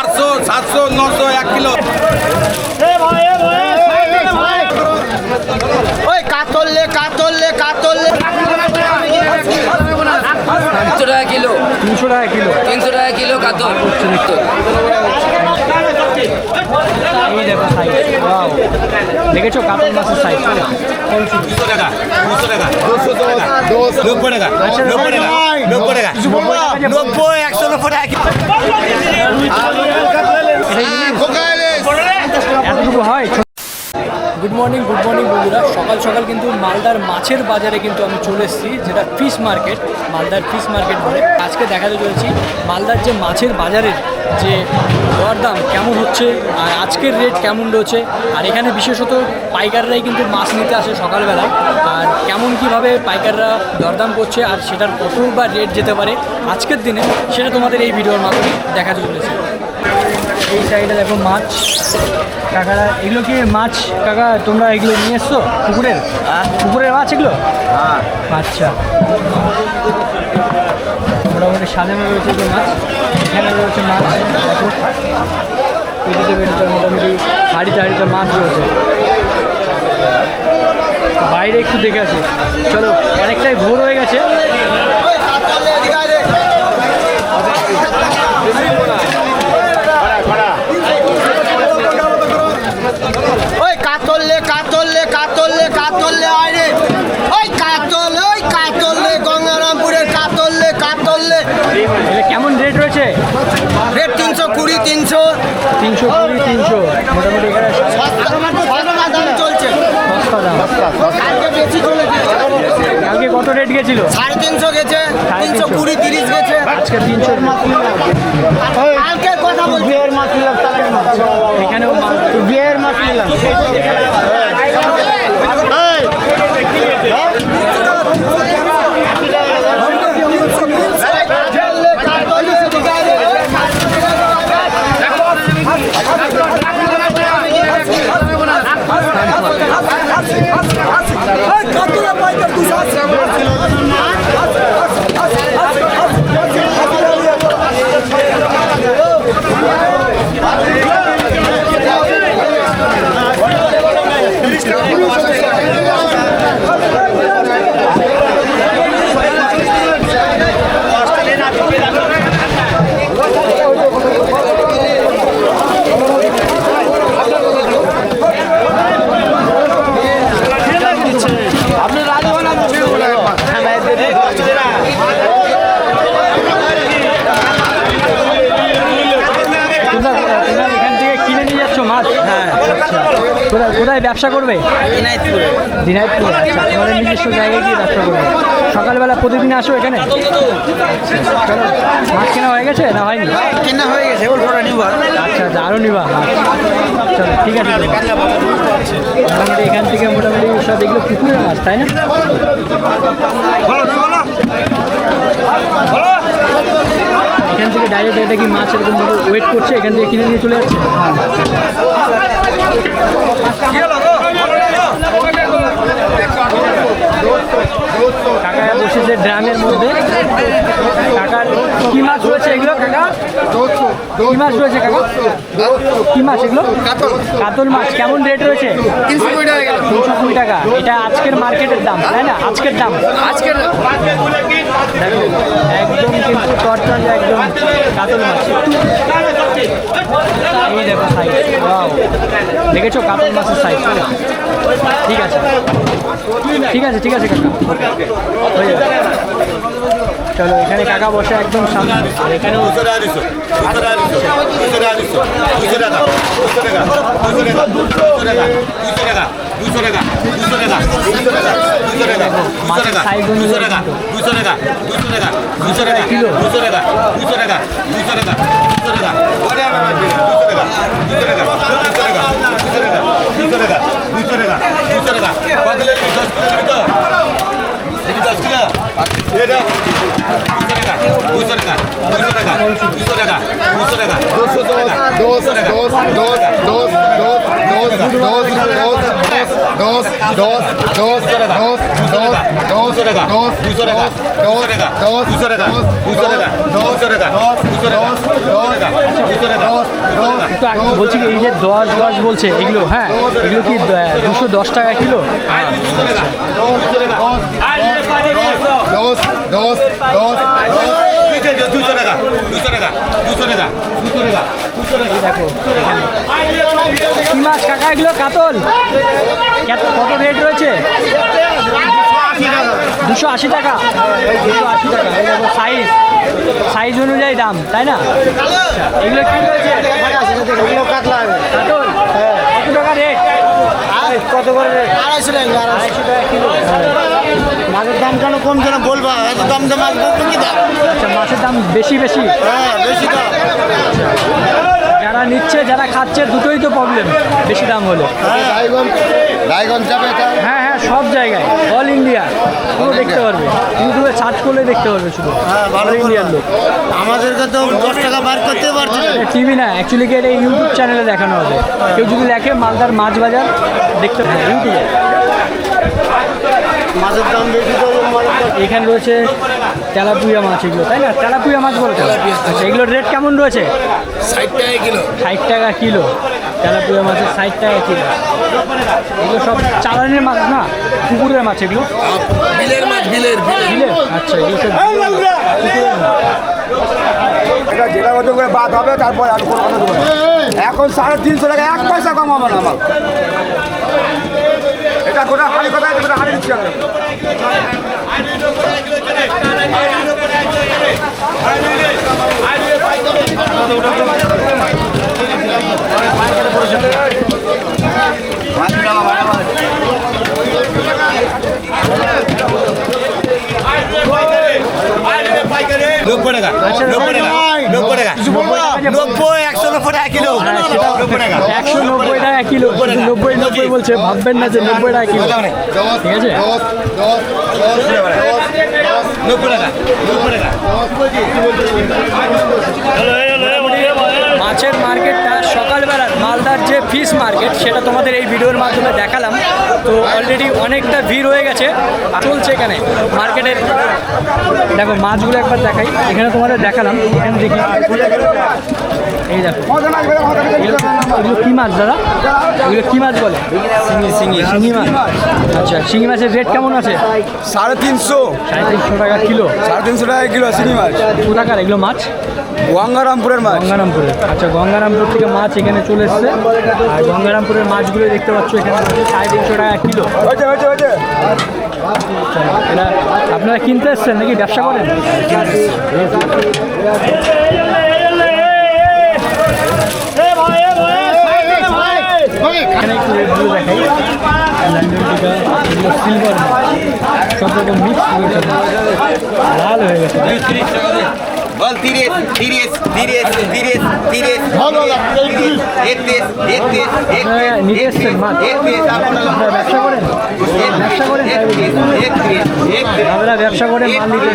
আটশো সাতশো নশো এক কিলো। ওই কাতললে কাতললে কাতললে তিনশো টাকা কিলো। তিনশো টাকা কিলো তিনশো টাকা কিলো। কাতল এই দেখো সাইজ ওয়াও দেখেছ কাতল মাছের সাইজ দুশো টাকা দুশো টাকা। নব্বই টাকা আচ্ছা, নব্বই টাকা। নব্বই টাকা। নব্বই একশো নব্বই টাকা এতটুকু হয়? গুড মর্নিং গুড মর্নিং বন্ধুরা। সকাল সকাল কিন্তু মালদার মাছের বাজারে কিন্তু আমি চলে এসেছি, যেটা ফিশ মার্কেট মালদার ফিশ মার্কেট বলে আজকে দেখাতে চলেছি মালদার যে মাছের বাজারের যে দরদাম কেমন হচ্ছে, আর আজকের রেট কেমন রয়েছে, আর এখানে বিশেষত পাইকাররাই কিন্তু মাছ নিতে আসে সকালবেলায় আর কেমন কীভাবে পাইকাররা দরদাম করছে, আর সেটার কত বা রেট যেতে পারে, আজকের দিনে সেটা তোমাদের এই ভিডিওর মাধ্যমে দেখাতে চলেছে। এই সাইডে দেখো মাছ কাকারা এগুলো কি মাছ কাকা তোমরা এগুলো নিয়ে এসছো পুকুরের? পুকুরের মাছ এগুলো? আচ্ছা। মোটামুটি সাজানো রয়েছে যে মাছ এখানে রয়েছে মাছ দেখো। পেটিতে পেটিতে মোটামুটি হাড়িতে হাড়িতে মাছ রয়েছে। বাইরে একটু দেখে আসি। চলো অনেকটাই ভোর হয়ে গেছে ওই কাতললে কাতললে কাতললে কাতললে আরে ওই কাতল ওই কাতললে গঙ্গারামপুরের কাতললে কাতললে এটা কেমন রেট রয়েছে রেট তিনশো কুড়ি তিনশো তিনশো কুড়ি তিনশো মোটামুটি এখানে সস্তা সস্তা দাম চলছে সস্তা দাম কালকে বেশি চলে গেছে কালকে কত রেট গেছিল? সাড়ে তিনশো গেছে তিনশো কুড়ি তিরিশ গেছে। আজকে তিনশো কালকে কথা বলছি। বিয়ের মাছ নিলাম এখানে বিয়ের মাছ নিলাম তোমরা তোমরা এখান থেকে কিনে নিয়ে যাচ্ছ মাছ হ্যাঁ কোথায় ব্যবসা করবে? দিনাজপুরে। আচ্ছা। নিজস্ব জায়গায় গিয়ে ব্যবসা করবে। সকালবেলা প্রতিদিন আসো এখানে? মাছ কেনা হয়ে গেছে না হয়নি? কেনা হয়ে গেছে আচ্ছা আচ্ছা আরও নিবা চলো ঠিক আছে। মোটামুটি এখান থেকে মোটামুটি সব এগুলো পুকুরের মাছ তাই না? এখান থেকে ডাইরেক্ট এটা কি মাছ এরকম ওয়েট করছে এখান থেকে কিনে নিয়ে চলে যাচ্ছে? কাকা বসেছে ড্রামের মধ্যে কাকার কি মাছ রয়েছে এগুলো কাকা কি মাছ রয়েছে কাকা? কি মাছ এগুলো? কাতল। মাছ। কেমন রেট রয়েছে? তিনশো কুড়ি টাকা তিনশো কুড়ি টাকা। এটা আজকের মার্কেটের দাম তাই না? আজকের দাম। আজকের একদম কিন্তু চটচঞ্জা একদম কাতল মাছ। এই দেখো সাইজ দেখেছ কাতল মাছের সাইজ ঠিক আছে। ঠিক আছে ঠিক আছে কাকা। হয়ে যাবে। চলো এখানে কাকা বসে একদম সামনে আর এখানেও দুশো টাকা বলছি কি, এই যে দশ দশ বলছে, এগুলো হ্যাঁ এগুলো কি দুশো দশ টাকা কিলো? হ্যাঁ। দুশো দুশো দশ টাকা দুশো টাকা দুশো টাকা দুশো টাকা দুশো টাকা মাছ কাকা এগুলো কাতল কত- রেট রয়েছে দুশো আশি টাকা দুশো আশি টাকা সাইজ সাইজ অনুযায়ী দাম তাই না আচ্ছা, এগুলো কি রয়েছে কাতলা কাতল কত টাকা রেট কত করে আড়াইশো টাকা আড়াইশো টাকা কিলো মাছের দাম কেন কম কেন বলবা? এত দাম দাম মাছ বলব কি দাম? আচ্ছা মাছের দাম বেশি বেশি। হ্যাঁ বেশি দাম। যারা নিচ্ছে যারা খাচ্ছে দুটোই তো প্রবলেম বেশি দাম হলে। এটা? হ্যাঁ হ্যাঁ সব জায়গায়। অল ইন্ডিয়া পুরো দেখতে পারবে। ইউটিউবে সার্চ করলে দেখতে পারবে শুধু। হ্যাঁ অল ইন্ডিয়ার লোক। আমাদেরকে তো দশ টাকা বার করতে পারছি টিভি না অ্যাকচুয়ালি কি এটা ইউটিউব চ্যানেলে দেখানো হবে? কেউ যদি দেখে মালদার মাছ বাজার দেখতে হ্যাঁ ইউটিউবে মাছের দাম বেশি তো এখানে রয়েছে তেলাপুয়া মাছ এগুলো তাই না? তেলাপুয়া মাছ বলে? আচ্ছা এগুলোর রেট কেমন রয়েছে? ষাট টাকা কিলো। ষাট টাকা কিলো। তেলাপুয়া মাছের ষাট টাকা কিলো। এগুলো সব চালানের মাছ না? পুকুরের মাছ এগুলো? বিলের মাছ বিলের বিলে আচ্ছা এগুলো সব পুকুরের এটা করে বাদ হবে তারপর আর কোনো কথা এখন সাড়ে তিনশো টাকা এক পয়সা কম হবে না আমার। এটা গোটা হাড়ি কোথায়? গোটা হাড়ি দিচ্ছি আমি নব্বই টাকা নব্বই টাকা নব্বই টাকা নব্বই একশো নব্বই টাকা কিলো নব্বই টাকা একশো নব্বই টাকা কিলো শুধু নব্বই ভাববেন না যে নব্বই টাকা কিলো ঠিক আছে? নব্বই টাকা মাছের মার্কেটটা সকালবেলার মালদার যে ফিশ মার্কেট সেটা তোমাদের এই ভিডিওর মাধ্যমে দেখালাম। তো অলরেডি অনেকটা ভিড় হয়ে গেছে। চলছে এখানে মার্কেটের। দেখো মাছগুলো একবার দেখাই। এখানে তোমাদের দেখালাম। এখানে দেখি। এই দেখো। এগুলো কী মাছ দাদা? এগুলো কী মাছ বলে? শিঙি শিঙি শিঙি মাছ। আচ্ছা শিঙি মাছের রেট কেমন আছে? সাড়ে তিনশো। সাড়ে তিনশো টাকা কিলো। সাড়ে তিনশো টাকা কিলো চিনি মাছ। কোথাকার এগুলো মাছ? গঙ্গারামপুরের মাছ। গঙ্গারামপুরের আচ্ছা গঙ্গারামপুর থেকে মাছ এখানে চলে এসছে। আর গঙ্গারামপুরের মাছগুলো দেখতে পাচ্ছ এখানে সাড়ে তিনশো টাকা কিলো। এটা আপনারা কিনতে এসছেন নাকি? ব্যবসা করেন? এখানে একটু রেটগুলো দেখাই। লন্ডন টিকা এগুলো সিলভার সব রকম মিক্স লাল হয়ে গেছে। বল তিরিশ তিরিশ তিরিশ তিরিশ তিরিশ একত্রিশ একত্রিশ আপনারা নিতে এসছেন মাছ আপনারা ব্যবসা করেন ব্যবসা করেন একত্রিশ ব্যবসা করে মাল নিতে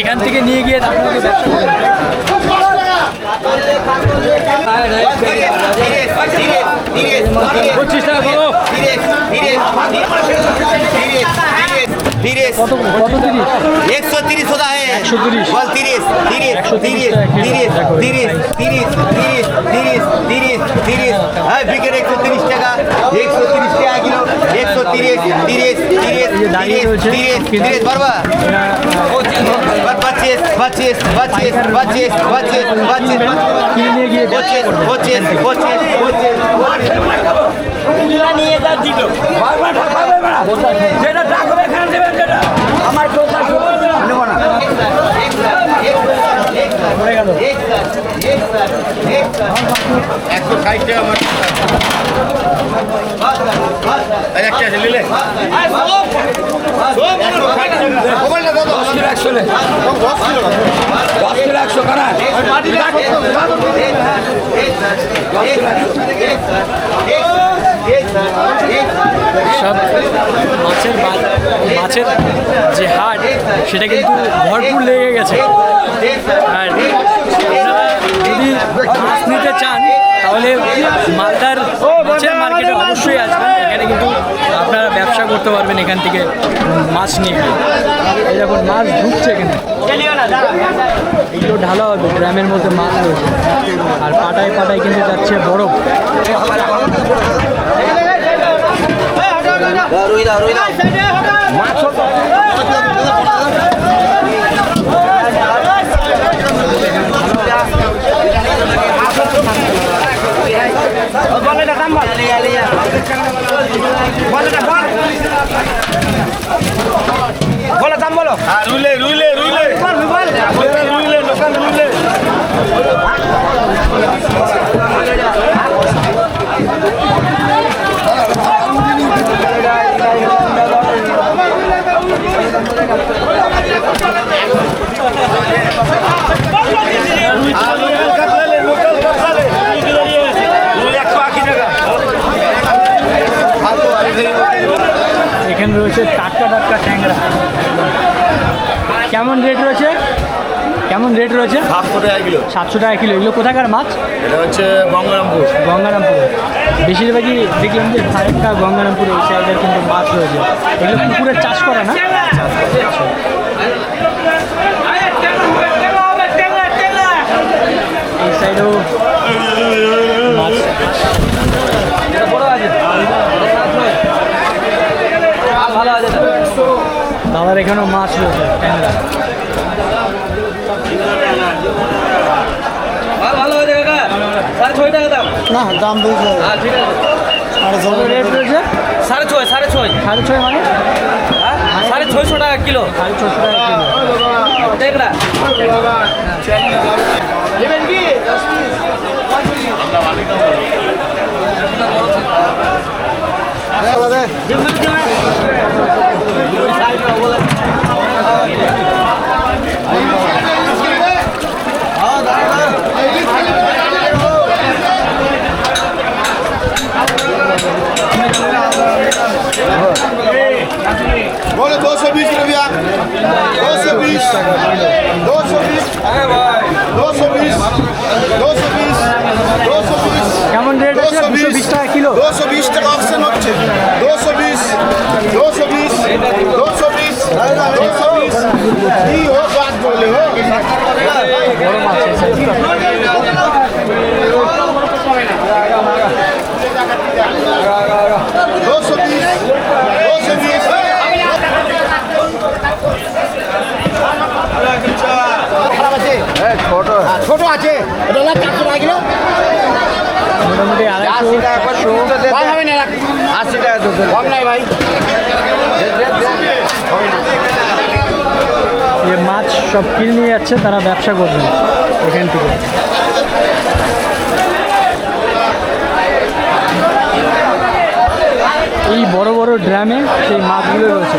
এখান থেকে নিয়ে গিয়ে আপনাকে ব্যবসা করেন পঁচিশ টাকা বলো তিরিশ। একশো তিরিশ হতা হ্যাঁ বল তিরিশ তিরিশ তিরিশ তিরিশ তিরিশ তিরিশ তিরিশ তিরিশ তিরিশ তিরিশ হ্যাঁ বিকেট একশো তিরিশ টাকা একশো তিরিশ টাকা কিলো একশো তিরিশ তিরিশ তিরিশ তিরিশ তিরিশ তিরিশ পঁচিশ পঁচিশ পঁচিশ পঁচিশ পঁচিশ পঁচিশ যেটা একশো ষাট টাকা মাছ একটা আছে নিলে। সব মাছের মাছের যে হাট সেটা কিন্তু ভরপুর লেগে গেছে। আর আপনারা যদি মাছ নিতে চান তাহলে মালদার মাছের মার্কেটে অবশ্যই আসবেন। এখানে কিন্তু আপনারা ব্যবসা করতে পারবেন এখান থেকে মাছ নিয়ে। এই দেখুন মাছ ঢুকছে এখানে। এগুলো ঢালা হবে গ্রামের মধ্যে মাছ রয়েছে। আর পাটায় পাটায় কিন্তু যাচ্ছে বরফ। এখানে রয়েছে টাটকা টাটকা ট্যাংরা। কেমন রেট রয়েছে? কেমন রেট রয়েছে? সাতশো টাকা কিলো। সাতশো টাকা কিলো। এগুলো কোথাকার মাছ? এটা হচ্ছে গঙ্গারামপুর। গঙ্গারামপুর। বেশিরভাগই দেখলাম যে ফারেক্কা গঙ্গারামপুরে এই সাইডের কিন্তু মাছ রয়েছে। এগুলো পুকুরের চাষ করা না? এই সাইডেও মাছ দাদার এখানেও মাছ রয়েছে ট্যাংরা না দাম কত রেট রয়েছে সাড়ে ছয় সাড়ে ছয় সাড়ে ছয়। মানে? সাড়ে ছয়শো টাকা কিলো। সাড়ে ছশো টাকা কিলো। দেখরা बोले আশি টাকা কম নাই ভাই। যে মাছ সব কিনে নিয়ে যাচ্ছে তারা ব্যবসা করবেন এখান থেকে। এই বড় বড় ড্রামে সেই মাছগুলো রয়েছে।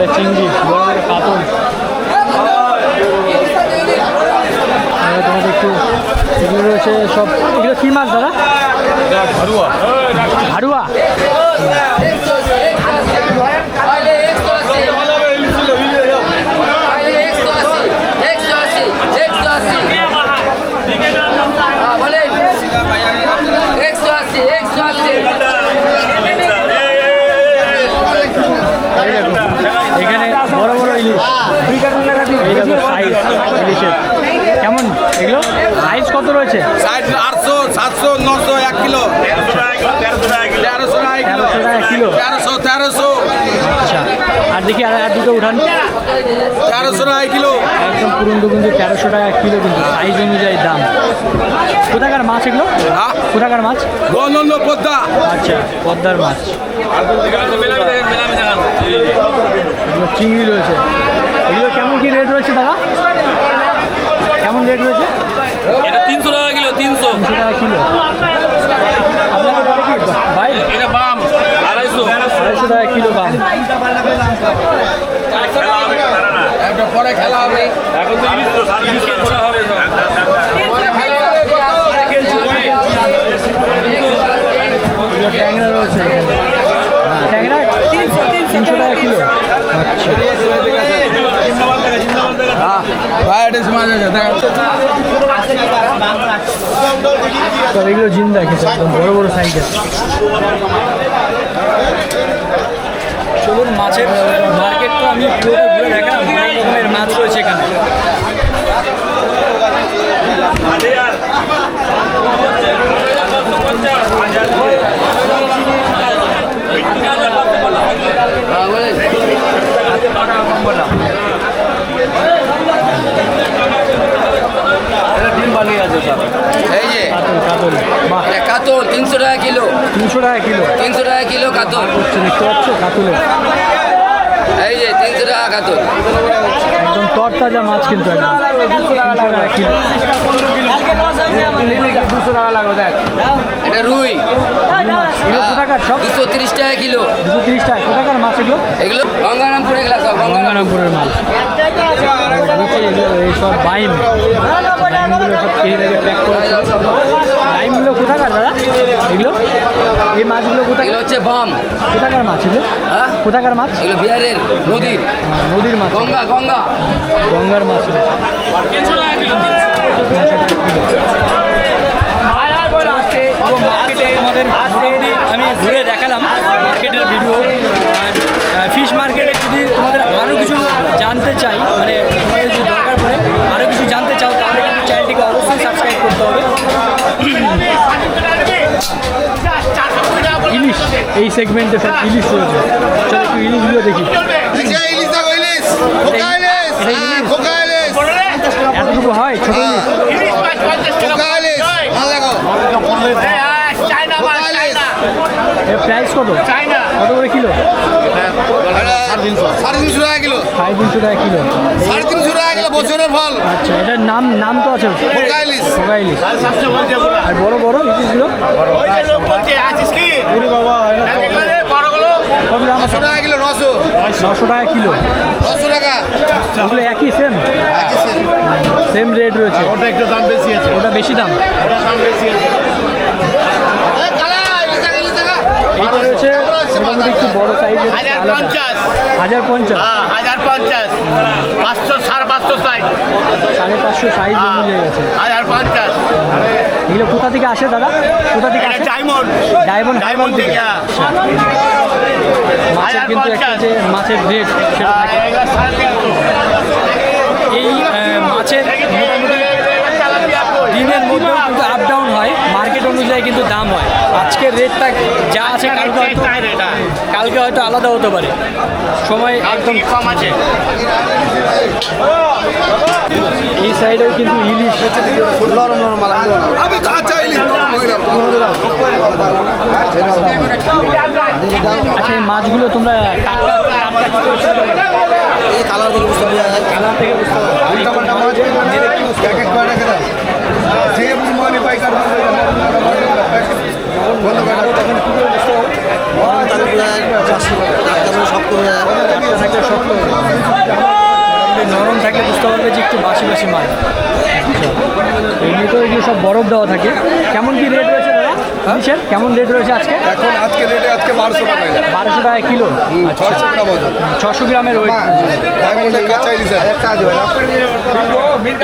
সাইডে চিংড়ি বড় বড় কাতল। তোমাদের একটু এগুলো রয়েছে সব এগুলো কী মাছ দাদা? ভাড়ুয়া ভাড়ুয়া ইলিশের কেমন? এগুলো? সাইজ কত রয়েছে? আটশো সাতশো নশো এক কিলো। তেরোশো টাকা কিলো। তেরোশো তেরোশো আচ্ছা। আর দেখি আর দুটো উঠান। তেরোশো টাকা কিলো। একদম পুরন্দু কিন্তু তেরোশো টাকা কিলো কিন্তু সাইজ অনুযায়ী দাম। কোথাকার মাছ এগুলো? হ্যাঁ? কোথাকার মাছ? গনন্দ পদ্মা। আচ্ছা পদ্মার মাছ। চিংড়ি রয়েছে। এগুলো কেমন কি রেট রয়েছে দাদা কেমন রেট রয়েছে এটা তিনশো টাকা কিলো তিনশো তিনশো টাকা কিলো আপনাদের বাড়ি কি ভাই এটা বাম আড়াইশো আড়াইশো টাকা কিলো দাম পরে খেলা হবে এখন তো ইলিশ তো ইলিশ খেলা হবে এগুলো তিনশো টাকা কিলো আচ্ছা এগুলো জিন্দা খেতে একদম বড় বড় সাইজের চলুন, মাছের মার্কেট তো আমি দেখালাম। অনেক রকমের মাছ রয়েছে এখানে এই যে কাতল কাতল বাহ এটা কাতল তিনশো টাকা কিলো তিনশো টাকা কিলো তিনশো টাকা কিলো কাতল হচ্ছে দেখতে পাচ্ছ কাতলের এই যে তিনশো টাকা কাতল একদম তরতাজা মাছ কিন্তু একদম তিনশো টাকা কিলো দুশো টাকা লাগবে দেখ এটা রুই এগুলো কোথাকার সব দুশো তিরিশ টাকা কিলো দুশো তিরিশ টাকা কোথাকার মাছ এগুলো এগুলো গঙ্গারামপুর এগুলা সব গঙ্গারাম গঙ্গারামপুরের মাছ নিচে এইসব বাইম। বাইমগুলো সব কেটে রেখে প্যাক করেছে বাইমগুলো কোথাকার দাদা? এগুলো? এই মাছগুলো কোথায় হচ্ছে বাম। কোথাকার মাছ এগুলো? হ্যাঁ? কোথাকার মাছ? এগুলো বিহারের নদীর। নদীর মাছ। গঙ্গা গঙ্গা। গঙ্গার মাছ মার্কেটে আমাদের আমি ঘুরে দেখালাম মার্কেটের ভিডিও। ফিশ মার্কেটে যদি তোমাদের আরও কিছু জানতে চাই মানে এই সেগমেন্টে সব ইলিশ রয়েছে চলো একটু ইলিশগুলো দেখি। হ্যাঁ এতটুকু হয় ছোট প্রাইস কত? কত করে কিলো? সাড়ে তিনশো টাকা কিলো। সাড়ে তিনশো টাকা কিলো। সাড়ে তিনশো টাকা কিলো বছরের ফল। আচ্ছা এটার নাম নাম তো আছে। আর বড় বড় ইলিশগুলো নশো টাকা কিলো নশো। টাকা কিলো। টাকা। ওগুলো একই সেম সেম রেট রয়েছে। ওটা একটু দাম বেশি আছে। ওটা বেশি দাম। ওটা দাম বেশি আছে। এইটা রয়েছে মোটামুটি একটু বড় সাইজের হাজার পঞ্চাশ। হাজার পঞ্চাশ? হ্যাঁ হাজার পঞ্চাশ। পাঁচশো সাড়ে পাঁচশো সাইজ সাড়ে পাঁচশো সাইজ অনুযায়ী আছে হাজার পঞ্চাশ। এগুলো কোথা থেকে আসে দাদা? কোথা থেকে আসে? ডায়মন্ড ডায়মন্ড ডায়মন্ড থেকে। হ্যাঁ। মাছের কিন্তু একটা যে মাছের রেট সেটা থাকে। এই মাছের মোটামুটি দিনের মধ্যেও কিন্তু আপ ডাউন হয় মার্কেট অনুযায়ী কিন্তু দাম হয়। আজকের রেটটা যা আছে কালকে হয়তো কালকে হয়তো আলাদা হতে পারে। সময় একদম কম আছে। এই সাইডেও কিন্তু ইলিশ। আমি কাঁচা ইলিশ আচ্ছা এই মাছগুলো তোমরা কালার থেকে বুঝতে নরম থাকলে বুঝতে পারবে যে একটু বাসি বাসি মাছ এমনিতেও এগুলো সব বরফ দেওয়া থাকে কেমন কি রেট রয়েছে দাদা ইলিশের কেমন রেট রয়েছে আজকে? এখন আজকে রেটে আজকে বারোশো টাকা বারোশো টাকা কিলো? টাকা মজুর ছশো গ্রামের আছে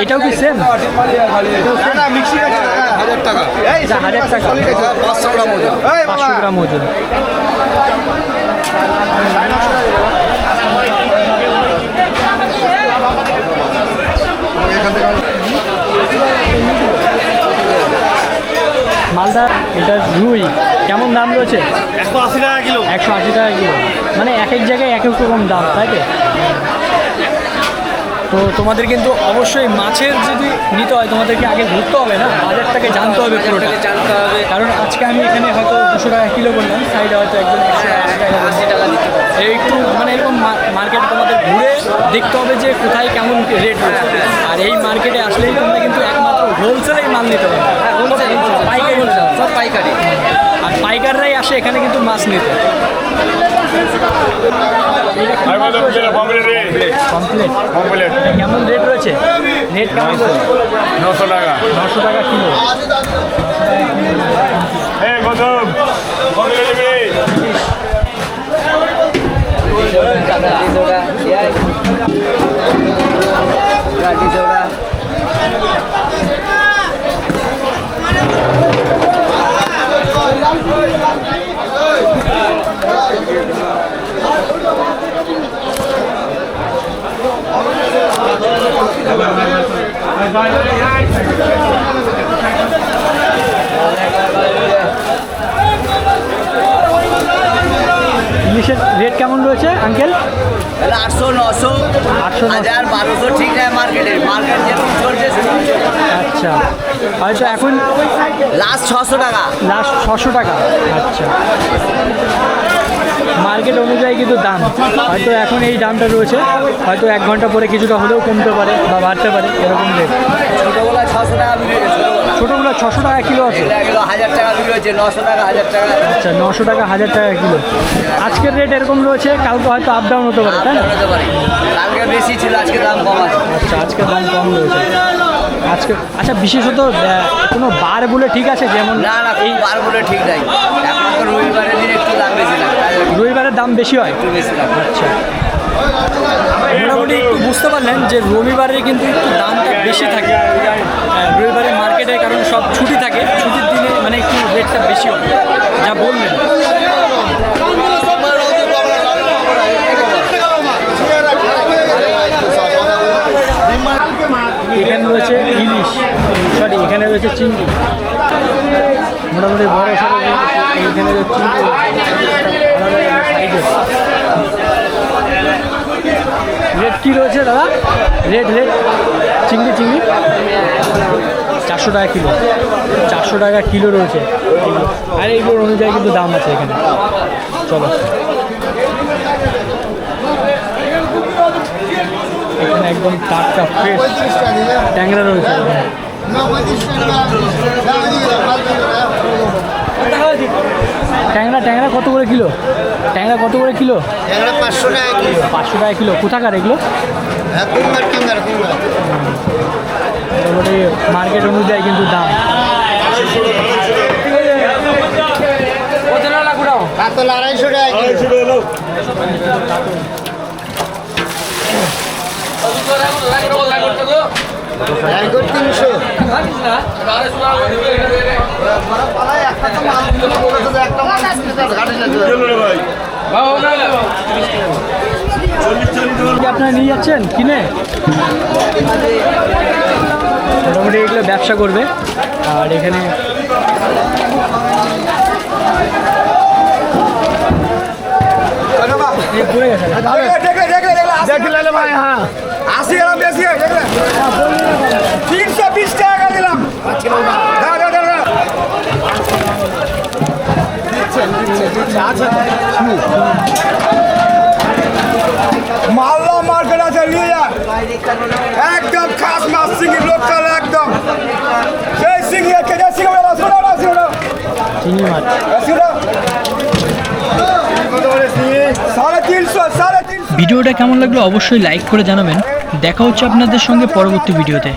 এটাও কি সেম হাজার টাকা। এটা হাজার টাকা। পাঁচশো গ্রাম মজুর পাঁচশো গ্রাম ওজন। মালদা এটা রুই। কেমন দাম রয়েছে? একশো আশি টাকা কিলো। একশো আশি টাকা কিলো। মানে এক এক জায়গায় এক এক রকম দাম তাই তো? তো তোমাদের কিন্তু অবশ্যই মাছের যদি নিতে হয় তোমাদেরকে আগে ঘুরতে হবে না? বাজারটাকে জানতে হবে পুরোটা। জানতে হবে। কারণ আজকে আমি এখানে হয়তো দুশো টাকা কিলো বললাম সাইডে হয়তো একশো আশি টাকা দিতে এই একটু মানে এরকম মার্কেট তোমাদের ঘুরে দেখতে হবে যে কোথায় কেমন রেট রয়েছে। আর এই মার্কেটে আসলেই তোমরা কিন্তু একমাত্র হোলসেলেই মাল নিতে পারবে। হোলসেল পাইকারি সব পাইকারি। আর পাইকাররাই আসে এখানে কিন্তু মাছ নিতে। কেমন রেট রয়েছে? রেট কেমন নশো টাকা। নশো টাকা কিলো। ইলিশের রেট কেমন রয়েছে আঙ্কেল আটশো নশো আটশো, হাজার বারোশো ঠিক নাই মার্কেটে মার্কেট যেরকম চলছে চলছে। আচ্ছা। এখন লাস্ট ছশো টাকা। লাস্ট ছশো টাকা। আচ্ছা। মার্কেট অনুযায়ী কিন্তু দাম। হয়তো এখন এই দামটা রয়েছে। হয়তো এক ঘণ্টা পরে কিছুটা হলেও কমতে পারে বা বাড়তে পারে এরকম রেট ছোটোবেলা ছশো টাকা ছোটোগুলো ছশো কিলো আছে। এগুলো এগুলো হাজার টাকা বিক্রি হচ্ছে নশো টাকা হাজার টাকা। আচ্ছা নশো টাকা হাজার টাকা কিলো। আজকের রেট এরকম রয়েছে কালকে হয়তো আপ ডাউন হতে পারে তাই না? কালকে বেশি ছিল আজকে দাম কম আছে। আচ্ছা আজকে দাম কম রয়েছে। আজকে আচ্ছা বিশেষত কোনো বার বলে ঠিক আছে? যেমন না না এই বার বলে ঠিক নাই। রবিবারের দিন একটু দাম বেশি রবিবারের দাম বেশি হয়? একটু বেশি আচ্ছা। মোটামুটি একটু বুঝতে পারলেন যে রবিবারে কিন্তু একটু দামটা বেশি থাকে। রবিবারে মার্কেটে কারণ সব ছুটি থাকে। ছুটির দিনে মানে একটু রেটটা বেশি হয়। যা বললেন। এখানে রয়েছে ইলিশ। সরি এখানে রয়েছে চিংড়ি। মোটামুটি বড় সড়ো এখানে রেট কী রয়েছে দাদা? রেট রেট চিংড়ি চিংড়ি। চারশো টাকা কিলো। চারশো টাকা কিলো রয়েছে। আর এইগুলোর অনুযায়ী কিন্তু দাম আছে এখানে। চলো। এখানে একদম টাটকা ফ্রেশ ট্যাংরা রয়েছে। ট্যাংরা ট্যাংরা কত করে কিলো? ট্যাংরা কত করে কিলো? এগুলো পাঁচশো টাকা কিলো। পাঁচশো টাকা কিলো। কোথাকার এগুলো? হ্যাঁ মার্কেট অনুযায়ী কিন্তু দাম। কাতল আড়াইশো টাকা কিলো। তিনশো। কি আপনারা নিয়ে যাচ্ছেন? কিনে? মোটামুটি এগুলো ব্যবসা করবে। আর এখানে গেছে। দেখলে ভাই হ্যাঁ আশি গ্রাম বেশি দেখলে তিনশো বিশ টাকা দিলাম মালদা মার্কেট আছে নিয়ে যা। একদম খাস মাছ সিঙ্গি লোকাল একদম। সেই সিঙ্গি কেটে সিঙ্গি না মাছ। তিনশো ভিডিওটা কেমন লাগল অবশ্যই লাইক করে জানাবেন। দেখা হচ্ছে আপনাদের সঙ্গে পরবর্তী ভিডিওতে।